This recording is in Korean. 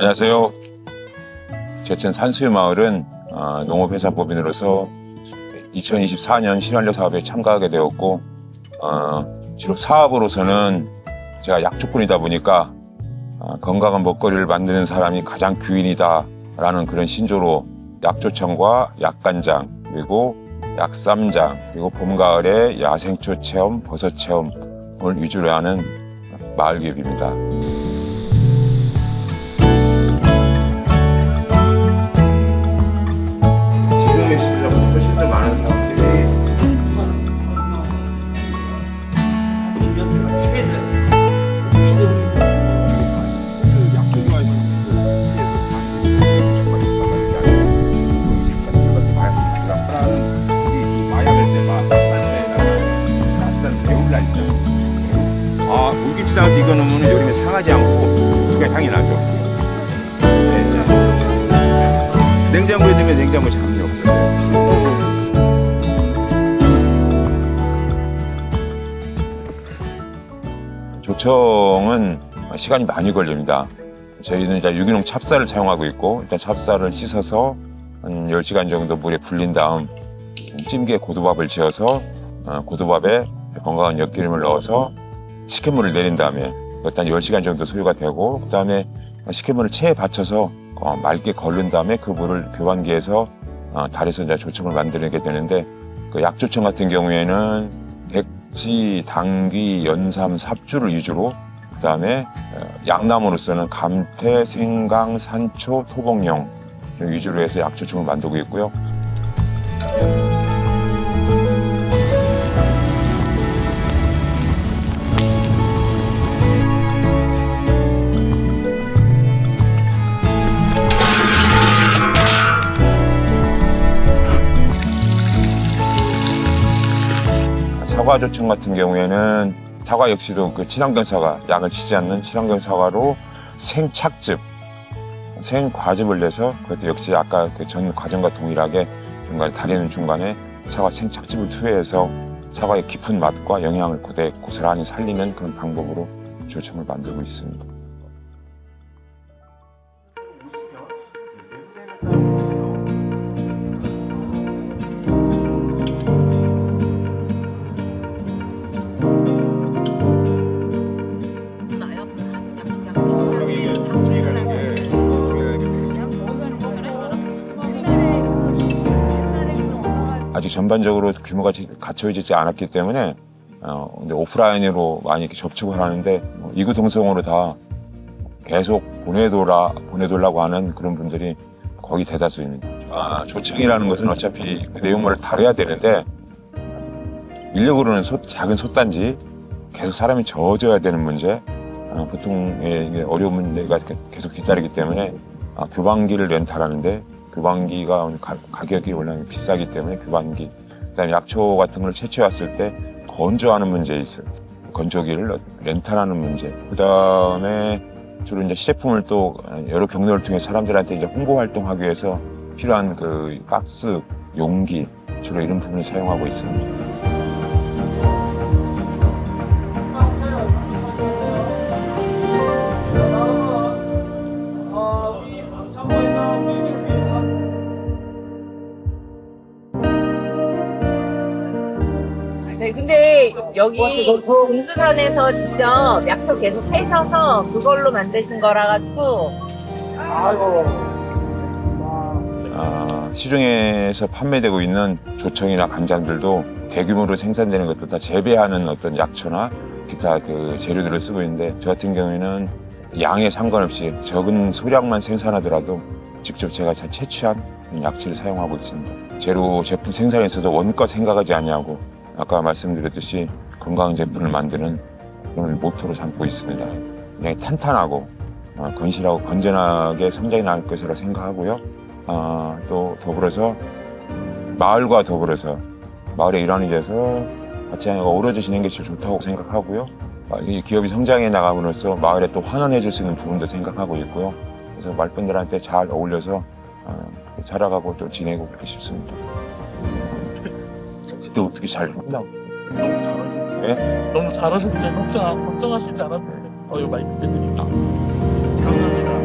안녕하세요. 제천 산수유 마을은 어, 농업회사법인으로서 2024년 실환력 사업에 참가하게 되었고 어, 주로 사업으로서는 제가 약초꾼이다 보니까 어, 건강한 먹거리를 만드는 사람이 가장 귀인이다라는 그런 신조로 약초청과 약간장 그리고 약쌈장 그리고 봄 가을에 야생초 체험, 버섯 체험을 위주로 하는 마을 기업입니다. 넣으면 요즘에 상하지 않고 두가 향이 나죠. 네. 냉장고에 넣으면 냉장고 잠이 없어요. 조청은 시간이 많이 걸립니다. 저희는 이제 유기농 찹쌀을 사용하고 있고 일단 찹쌀을 씻어서 한 10시간 정도 물에 불린 다음 찜기에 고두밥을 지어서 어, 고두밥에 건강한 엿기름을 넣어서 식혜물을 내린 다음에 일단 10시간 정도 소요가 되고 그 다음에 식혜물을 체에 받쳐서 어, 맑게 걸른 다음에 그 물을 교환기에서 어, 달에서 이제 조청을 만들게 되는데 그 약조청 같은 경우에는 백지, 당귀, 연삼, 삽주를 위주로 그 다음에 양나무로서는 감태, 생강, 산초, 토복령 위주로 해서 약조청을 만들고 있고요. 사과 조청 같은 경우에는 사과 역시도 그 친환경 사과, 약을 치지 않는 친환경 사과로 생착즙, 생과즙을 내서 그것도 역시 아까 그 전 과정과 동일하게 중간에 다리는 중간에 사과 생착즙을 투여해서 사과의 깊은 맛과 영양을 고대 고스란히 살리는 그런 방법으로 조청을 만들고 있습니다. 아직 전반적으로 규모가 갖춰지지 않았기 때문에 어, 근데 오프라인으로 많이 이렇게 접촉을 하는데 뭐 이구동성으로 다 계속 보내돌아 보내돌라고 하는 그런 분들이 거의 대다수입니다. 아, 조청이라는 것은 어차피 그 내용물을 다뤄야 되는데 인력으로는 소- 작은 솥단지 계속 사람이 저어져야 되는 문제 어, 보통 예, 이게 어려운 문제가 계속 뒤따르기 때문에 아, 교반기를 렌탈하는데 교반기가 가격이 워낙 비싸기 때문에 교반기 그다음에 약초 같은 걸 채취해 왔을 때 건조하는 문제 있어요. 건조기를 렌탈하는 문제. 그다음에 주로 이제 시제품을 또 여러 경로를 통해 사람들한테 이제 홍보 활동하기 위해서 필요한 그 박스, 용기 주로 이런 부분을 사용하고 있습니다. 네, 근데 여기 공수산에서 직접 약초 계속 해셔서 그걸로 만드신 거라 가지고 아, 시중에서 판매되고 있는 조청이나 간장들도 대규모로 생산되는 것도 다 재배하는 어떤 약초나 기타 그 재료들을 쓰고 있는데 저 같은 경우에는 양에 상관없이 적은 소량만 생산하더라도 직접 제가 잘 채취한 약초를 사용하고 있습니다. 재료 제품 생산에 있어서 원가 생각하지 않냐고 아까 말씀드렸듯이 건강 제품을 만드는 그런 모토로 삼고 있습니다. 굉장히 탄탄하고 어, 건실하고 건전하게 성장이 나올 것이라 생각하고요. 아, 또 더불어서 마을과 더불어서 마을의 일환이 돼서 같이 어우러져 지는 게 제일 좋다고 생각하고요. 아, 이 기업이 성장해 나감으로써 마을에 또 환원해 줄 수 있는 부분도 생각하고 있고요. 그래서 말분들한테 잘 어울려서 어, 살아가고 또 지내고 그렇게 싶습니다. 그때 어떻게 잘 한다고? 너무 잘하셨어요. 네? 너무 잘하셨어요. 걱정, 걱정하시지 않았는데. 어, 이거 마이크 드립니다. 감사합니다.